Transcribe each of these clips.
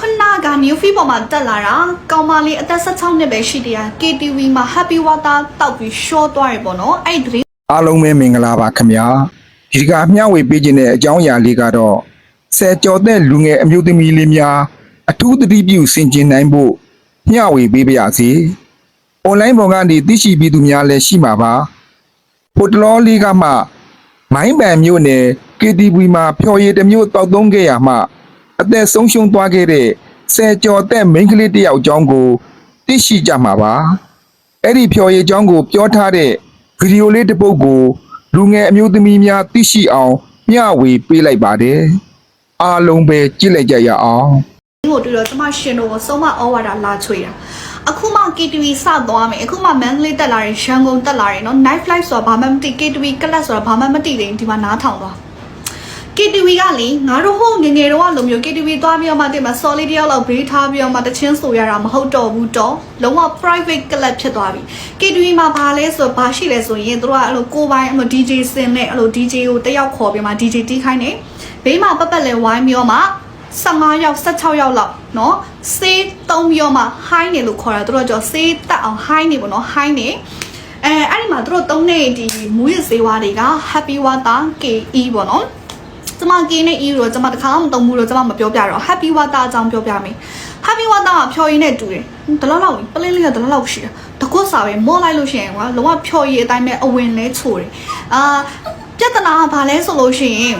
ခုနက new feed ပေါ်မှာတက်လာတာကောင်မလေးအသက်16နှစ်ပဲရှိတယ် KTV မှာ happy water တောက်ပြီး short သွားတယ်ပေါ့နော်အဲ့ဒီသတင်းအားလုံးပဲမင်္ဂလာပါခင်ဗျာဒီကမျှဝေပေးခြင်းတဲ့အကြောင်းအရာလေးကတော့ဆယ်ကျော်သက်လူငယ်အမျိုးသမီးလေးများအထူးသတိပြုဆင်ခြင်နိုင်ဖို့မျှဝေပေးပါရစေ။ online ပေါ်ကနေသိရှိပြီးသူများလည်းရှိမှာပါ။ဖိုတလောလေးကမှမိုင်းပန်မြို့နယ် KTV မှာဖျော်ရည်တစ်မျိုးတောက်သုံးခဲ့ရမှ အသက်ဆုံးရှုံးသွားခဲ့တဲ့ဆယ်ကျော်သက်မိန်းကလေးတစ်ယောက်အကြောင်းကိုသိရှိကြမှာပါ။အဲ့ဒီဖြော်ရည်အကြောင်းကိုပြောထားတဲ့ဗီဒီယိုလေးတစ်ပုဒ်ကိုလူငယ်အမျိုးသမီးများသိရှိအောင်မျှဝေပေးလိုက်ပါတယ်။အားလုံးပဲကြည့်လိုက်ကြရအောင်။ကိုတွေ့တော့ကျမရှင်တို့ကိုစုံမဩဝါဒလာချွေတာအခုမှ KTV စသွားမယ်အခုမှ Mandalay တက်လာတယ်ရန်ကုန်တက်လာတယ်နော် night flight ဆိုတာဘာမှမသိ KTV ကလပ်ဆိုတာဘာမှမသိတယ်ဒီမှာနားထောင်သွား KTV ကလေငါတို့ဟိုငယ်ငယ်တော့ကလိုမျိုး KTV သွားပြီးတော့မှတင်မှာ solid တယောက်လောက်ဘေးထားပြီးတော့မှတချင်းဆိုရတာမဟုတ်တော့ဘူးတော့လုံးဝ private club ဖြစ်သွားပြီ KTV မှာဘာလဲဆိုတော့ဘာရှိလဲဆိုရင်တို့ကအဲ့လိုကိုယ်ပိုင်အဲ့လို DJ စင်နဲ့အဲ့လို DJ ကိုတယောက်ခေါ်ပြီးမှ DJ တီးခိုင်းနေဘေးမှာပတ်ပတ်လဲဝိုင်းပြီးတော့မှ15ယောက်16ယောက်လောက်เนาะစေးသုံးပြီးတော့မှ high နေလို့ခေါ်တာတို့ကကြောစေးတက်အောင် high နေပေါ့เนาะ high နေအဲအဲ့ဒီမှာတို့သုံးနေဒီမူရစေဝါတွေက Happy Water KE ပေါ့เนาะ ကျမကင်းနဲ့ E တော့ကျမတခါမှမတုံဘူးတော့ကျမမပြောပြတော့ Happy Water အကြောင်းပြောပြမယ် Happy Water ကဖြော်ရည်နဲ့တူတယ်ဒလောက်လောက်ပလင်းလေးကဒလောက်လောက်ရှိတာတကွတ်စာပဲမော့လိုက်လို့ရှိရင်ကွာလုံးဝဖြော်ရည်အတိုင်းပဲအဝင်လဲချိုတယ်အာပြဿနာကဘာလဲဆိုလို့ရှိရင်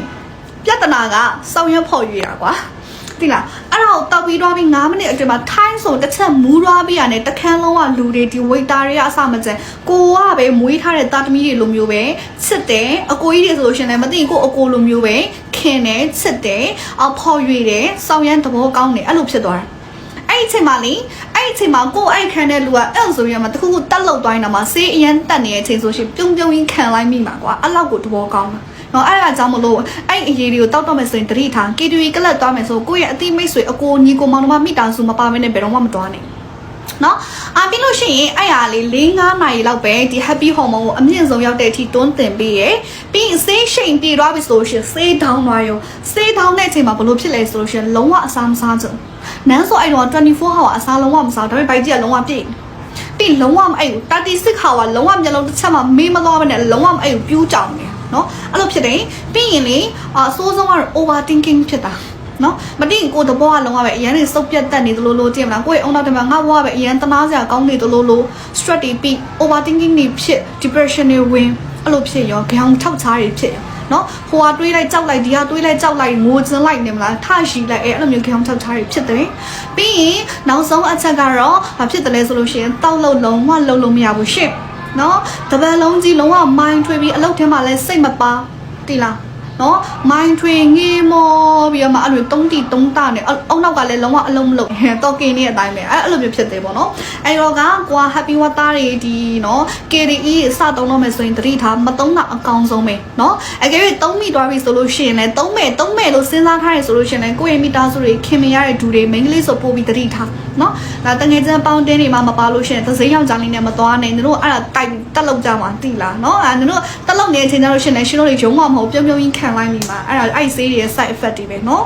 ပြဿနာကစောင်းရွက်ဖော်ရည်တာကွာတိလားအဲ့ဒါကိုတောက်ပြီးတော့ပြီး9မိနစ်အတွင်းမှာထိုင်းဆိုတစ်ချက်မူးသွားပြီးရတယ်တခန်းလုံးကလူတွေဒီ waiter တွေကအစမကျန်ကိုကပဲမွေးထားတဲ့တာသမီတွေလိုမျိုးပဲချစ်တယ်အကိုကြီးတွေဆိုလို့ရှရင်လည်းမသိရင်ကိုအကိုလိုမျိုးပဲ ခင်တယ်ချစ်တယ်အဖော်ရွေတယ်စောင်းရမ်းသဘောကောင်းတယ်အဲ့လိုဖြစ်သွားတာအဲ့ဒီအချိန်မှာလေအဲ့ဒီအချိန်မှာကိုအဲ့ခံတဲ့လူကအဲ့လိုဆိုရင်မှတခုခုတက်လောက်သွားနေတာမှာစေးအရန်တက်နေတဲ့အချိန်ဆိုရှင်ပြုံးပြုံးရင်းခံလိုက်မိမှာကွာအဲ့လောက်ကိုသဘောကောင်းတာနော်အဲ့ဒါကြောင့်မလို့အဲ့အရေးတွေကိုတောက်တော့မယ်ဆိုရင်တတိထား KTV ကလပ်သွားမယ်ဆိုကိုယ့်ရဲ့အတိမိတ်ဆွေအကိုညီကိုမောင်နှမမိသားစုမပါဘဲနဲ့ဘယ်တော့မှမတွားနို င်နော်အာပြီးလို့ရှိရင်အဲ့ဟာလေး၄၅နာရီလောက်ပဲဒီ happy hormone ကိုအမြင့်ဆုံးရောက်တဲ့အထိတွန်းတင်ပေးရယ်ပြီးရင်ဆေးရှိန်ပြေသွားပြီဆိုလို့ရှိရင်ဆေးတောင်းသွားရောဆေးတောင်းတဲ့အချိန်မှာဘလို့ဖြစ်လဲဆိုလို့ရှိရင်လုံးဝအစားမစားကြဘူးနန်းဆိုအဲ့တော့24 hour အစားလုံးဝမစားဒါပေမဲ့ဘိုက်ကြီးကလုံးဝပြည့်ပြီးလုံးဝမအဲ့ဘူး36 hour လုံးဝမျက်လုံးတစ်ချက်မှမေးမသွားဘဲနဲ့လုံးဝမအဲ့ဘူးပြူးကြောင်နေနော်အဲ့လိုဖြစ်တယ်ပြီးရင်လေအဆိုးဆုံးကတော့ overthinking ဖြစ်တာ နော်မတင်ကိုတဘောကလုံးဝပဲအရန်နေစုပ်ပြတ်တက်နေသလိုလိုကြည့်မလားကိုယ့်ရဲ့အုံနောက်တမငါဘဝပဲအရန်တနာစရာကောင်းနေသလိုလို stress တွေပြီး overthinking တွေဖြစ် depression တွေဝင်အဲ့လိုဖြစ်ရောခေါင်းထောက်ချားတွေဖြစ်ရောနော်ဟိုဟာတွေးလိုက်ကြောက်လိုက်ဒီဟာတွေးလိုက်ကြောက်လိုက်ငိုကျင်လိုက်နေမလားထရှိလိုက်အဲအဲ့လိုမျိုးခေါင်းထောက်ချားတွေဖြစ်တယ်ပြီးရင်နောက်ဆုံးအချက်ကတော့ဘာဖြစ်တယ်လဲဆိုလို့ရှိရင်တောက်လုံးလုံးဝလုံးလုံးမရဘူးရှင့်နော်တပတ်လုံးကြီးလုံးဝ mind ထွေးပြီးအလုပ်ထဲမှာလဲစိတ်မပါတိလား နော် mind ထွေးငေးမောပြီးတော့မှအဲ့လိုတုံးတီတုံးတာနဲ့အုံနောက်ကလည်းလုံးဝအလုံးမလုံးတော့ကင်းနေတဲ့အတိုင်းပဲအဲ့အဲ့လိုမျိုးဖြစ်တယ်ပေါ့နော်အဲ့တော့ကကွာ happy water တွေဒီနော် KDE စတုံးတော့မယ်ဆိုရင်တတိထားမတုံးတာအကောင်းဆုံးပဲနော်အကယ်၍တုံးမိသွားပြီဆိုလို့ရှိရင်လည်းတုံးမဲ့တုံးမဲ့လို့စဉ်းစားထားရဆိုလို့ရှိရင်လည်းကိုယ့်ရဲ့မိသားစုတွေခင်မရတဲ့ဒူတွေမိန်းကလေးဆိုပို့ပြီးတတိထားနော်ဒါတငယ်ချင်းပေါင်းတင်းတွေမှမပါလို့ရှိရင်သစိမ်းယောက်ျားလေးနဲ့မသွားနိုင်တို့အဲ့ဒါတိုက်တက်လောက်ကြမှာတိလားနော်အဲ့တို့တက်လောက်နေတဲ့အချိန်ကျလို့ရှိရင်လည်းရှင်တို့တွေရုံးမှမဟုတ်ပြုံးပြုံးကြီးခံလိုက်မိမှာအဲ့ဒါအဲ့ဆေးတွေရဲ့ side effect တွေပဲနော်